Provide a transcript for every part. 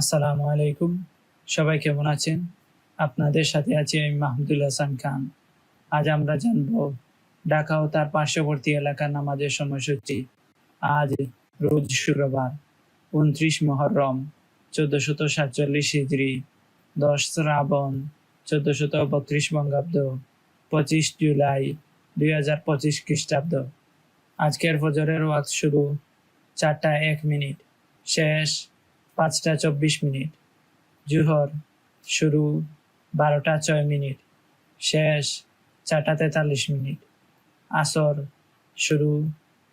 আসসালামু আলাইকুম। সবাই কেমন আছেন? আপনাদের সাথে আছি আমি মাহমুদুল হাসান খান। আজ আমরা জানব ঢাকা ও তার পার্শ্ববর্তী এলাকার নামাজের সময়সূচি। আজ রোজ শুক্রবার, উনত্রিশ মহরম, চোদ্দশত সাতচল্লিশ হিজড়ি দশ শ্রাবণ, চোদ্দশত বত্রিশ বঙ্গাব্দ, পঁচিশ জুলাই দুই হাজার পঁচিশ খ্রিস্টাব্দ। আজকের ফজরের ওয়াজ শুরু চারটা এক মিনিট। শেষ পাঁচটা চব্বিশ মিনিট। জুহর শুরু বারোটা ছয় মিনিট। শেষ চারটা তেতাল্লিশ মিনিট। আসর শুরু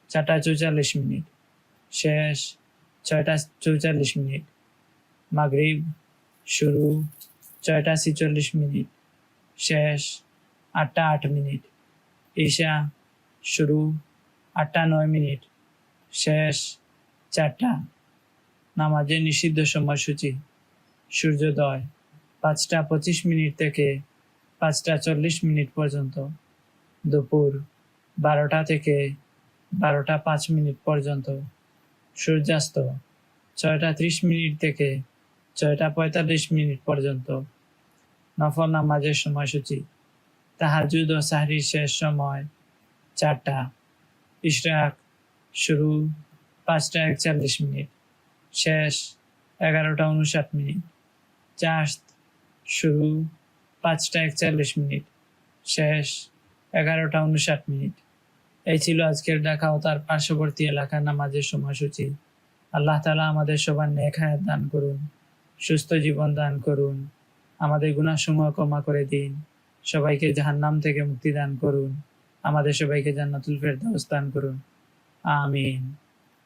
চারটা চৌচল্লিশ মিনিট। শেষ ছয়টা চৌচল্লিশ মিনিট। মাগরিব শুরু ছয়টা ছিচল্লিশ মিনিট। শেষ আটটা আট মিনিট। ঈশা শুরু আটটা নয় মিনিট। শেষ চারটা নামাজের নিষিদ্ধ সময়সূচি। সূর্যোদয়, পাঁচটা পঁচিশ মিনিট থেকে পাঁচটা চল্লিশ মিনিট পর্যন্ত। দুপুর, বারোটা থেকে বারোটা পাঁচ মিনিট পর্যন্ত। সূর্যাস্ত, ছয়টা ত্রিশ মিনিট থেকে ছয়টা পঁয়তাল্লিশ মিনিট পর্যন্ত। নফল নামাজের সময়সূচি। তাহাজুদ ও সাহরির শেষ সময় চারটা। ইশরাক, শুরু পাঁচটা একচল্লিশ মিনিট। শেষ এগারোটা উনষাট মিনিট। চাষ শুরু পাঁচটা একচল্লিশ মিনিট। শেষ এগারোটা উনষাট মিনিট। এই ছিল আজকের দেখা ও তার পার্শ্ববর্তী এলাকার নামাজের সময়সূচি। আল্লাহ তালা আমাদের সবার হায়াত দান করুন, সুস্থ জীবন দান করুন, আমাদের গুণাসমূহ ক্ষমা করে দিন, সবাইকে জাহান্নাম থেকে মুক্তি দান করুন, আমাদের সবাইকে জান্নাতুল ফেরদাউস দান করুন। আমিন।